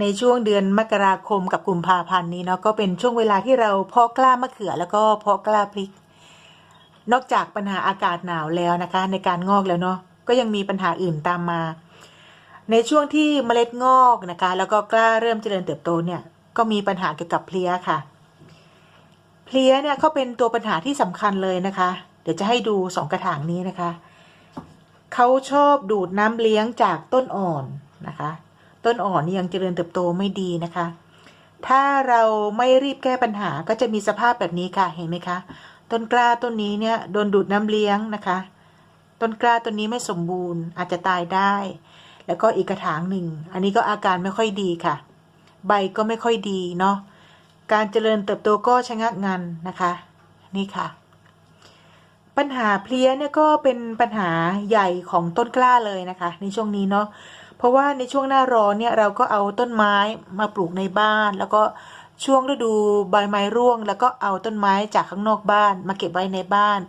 ในช่วงเดือนมกราคมกับกุมภาพันธ์นี้เนาะก็เป็นช่วงเวลาที่เราเพาะกล้ามะเขือแล้วก็เพาะกล้าพริก นอกจากปัญหาอากาศหนาวแล้วนะคะ ในการงอกแล้วเนาะก็ยังมีปัญหาอื่นตามมา ในช่วงที่เมล็ดงอกนะคะ แล้วก็กล้าเริ่มเจริญเติบโตเนี่ยก็มีปัญหาเกี่ยวกับเพลี้ยค่ะ เพลี้ยเนี่ยเขาเป็นตัวปัญหาที่สำคัญเลยนะคะ เดี๋ยวจะให้ดูสองกระถางนี้นะคะเขาชอบดูดน้ำเลี้ยงจากต้นอ่อนนะคะ ต้นอ่อนนี่ยังเจริญเติบโตไม่ดีนะคะ ถ้าเราไม่รีบแก้ปัญหาก็จะมีสภาพแบบนี้ค่ะเห็นไหมคะ ต้นกล้าต้นนี้เนี่ยโดนดูดน้ำเลี้ยงนะคะ ต้นกล้าต้นนี้ไม่สมบูรณ์อาจจะตายได้ แล้วก็อีกกระถางหนึ่ง อันนี้ก็อาการไม่ค่อยดีค่ะ ใบก็ไม่ค่อยดีเนาะการเจริญเติบโตก็ชะงักงันนะคะ นี่ค่ะ ปัญหาเพลี้ยเนี่ยก็เป็นปัญหาใหญ่ของต้นกล้าเลยนะคะ ในช่วงนี้เนาะ เพราะว่าในช่วงหน้าร้อนเนี่ยเราก็เอาต้นไม้มาปลูกในบ้าน แล้วก็ช่วงฤดูใบไม้ร่วง แล้วก็เอาต้นไม้จากข้างนอกบ้าน มาเก็บไว้ในบ้าน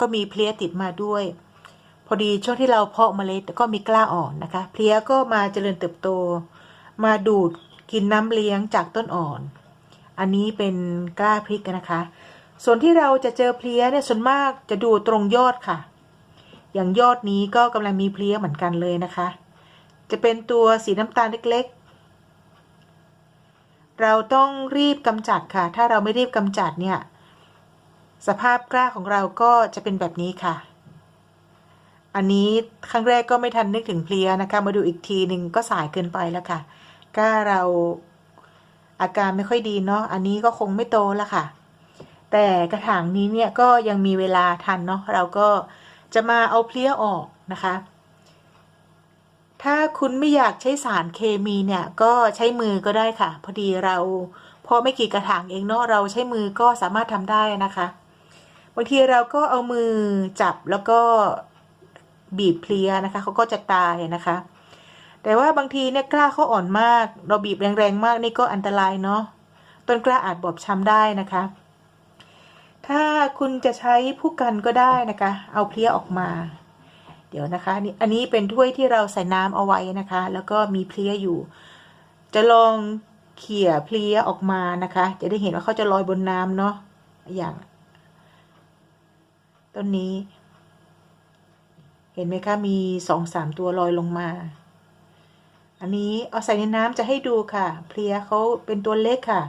ก็มีเพลี้ยติดมาด้วย พอดีช่วงที่เราเพาะเมล็ดก็มีกล้าอ่อนนะคะ เพลี้ยก็มาเจริญเติบโต มาดูดกินน้ำเลี้ยงจากต้นอ่อน อันนี้เป็นกล้าพริกนะคะ ส่วนที่เราจะเจอเพลี้ยเนี่ยส่วนมากจะดูตรงยอดค่ะ อย่างยอดนี้ก็กำลังมีเพลี้ยเหมือนกันเลยนะคะ จะเป็นตัวสีน้ำตาลเล็กๆ เราต้องรีบกำจัดค่ะ ถ้าเราไม่รีบกำจัดเนี่ย สภาพกล้าของเราก็จะเป็นแบบนี้ค่ะ อันนี้ครั้งแรกก็ไม่ทันนึกถึงเพลียนะคะ มาดูอีกทีหนึ่งก็สายเกินไปแล้วค่ะกล้าเราอาการไม่ค่อยดีเนาะ อันนี้ก็คงไม่โตแล้วค่ะ แต่กระถางนี้เนี่ยก็ยังมีเวลาทันเนาะ เราก็จะมาเอาเพลี้ยออกนะคะ ถ้าคุณไม่อยากใช้สารเคมีเนี่ยก็ใช้มือก็ได้ค่ะ พอดีเราพอไม่กี่กระถางเองเนาะเราใช้มือก็สามารถทำได้นะคะบางทีเราก็เอามือจับแล้วก็บีบเพลียนะคะเขาก็จะตายนะคะ แต่ว่าบางทีเนี่ยกล้าเขาอ่อนมาก เราบีบแรงๆมากนี่ก็อันตรายเนาะต้นกล้าอาจบอบช้ำได้นะคะ ถ้าคุณจะใช้ผู้กันก็ได้นะคะ เอาเพลี้ยออกมา เดี๋ยวนะคะนี่อันนี้เป็นถ้วยที่เราใส่น้ำเอาไว้นะคะ แล้วก็มีเพลี้ยอยู่ จะลองเขี่ยเพลี้ยออกมานะคะ จะได้เห็นว่าเขาจะลอยบนน้ำเนาะอย่างต้นนี้ เห็นไหมคะมีสองสามตัวลอยลงมา อันนี้เอาใส่ในน้ำจะให้ดูค่ะ เพลียเขาเป็นตัวเล็กค่ะ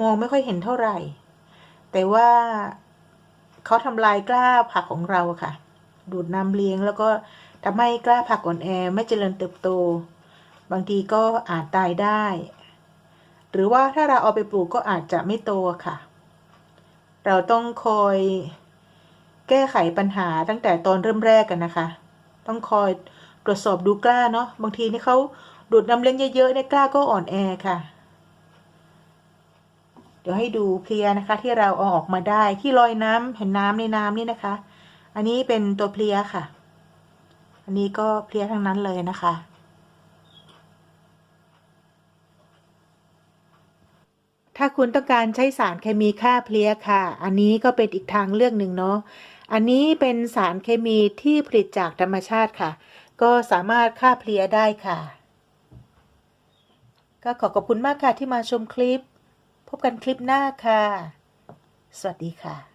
มองไม่ค่อยเห็นเท่าไหร่ แต่ว่าเขาทำลายกล้าผักของเราค่ะ ดูดน้ำเลี้ยง แล้วก็ทำให้กล้าผักอ่อนแอไม่เจริญเติบโต บางทีก็อาจตายได้ หรือว่าถ้าเราเอาไปปลูกก็อาจจะไม่โตค่ะ เราต้องคอยแก้ไขปัญหาตั้งแต่ตอนเริ่มแรกกันนะคะ ต้องคอยตรวจสอบดูกล้าเนาะบางทีนี่เขาดูดน้ำเลี้ยงเยอะๆเนี่ยกล้าก็อ่อนแอค่ะเดี๋ยวให้ดูเพลียนะคะ ที่เราเอาออกมาได้ที่ลอยน้ำเห็นน้ำในน้ำนี่นะคะ อันนี้เป็นตัวเพลียค่ะ อันนี้ก็เพลียทั้งนั้นเลยนะคะ ถ้าคุณต้องการใช้สารเคมีฆ่าเพลี้ยค่ะ อันนี้ก็เป็นอีกทางเลือกหนึ่งเนาะ อันนี้เป็นสารเคมีที่ผลิตจากธรรมชาติค่ะ ก็สามารถฆ่าเพลี้ยได้ค่ะ ก็ขอขอบคุณมากค่ะที่มาชมคลิป พบกันคลิปหน้าค่ะ สวัสดีค่ะ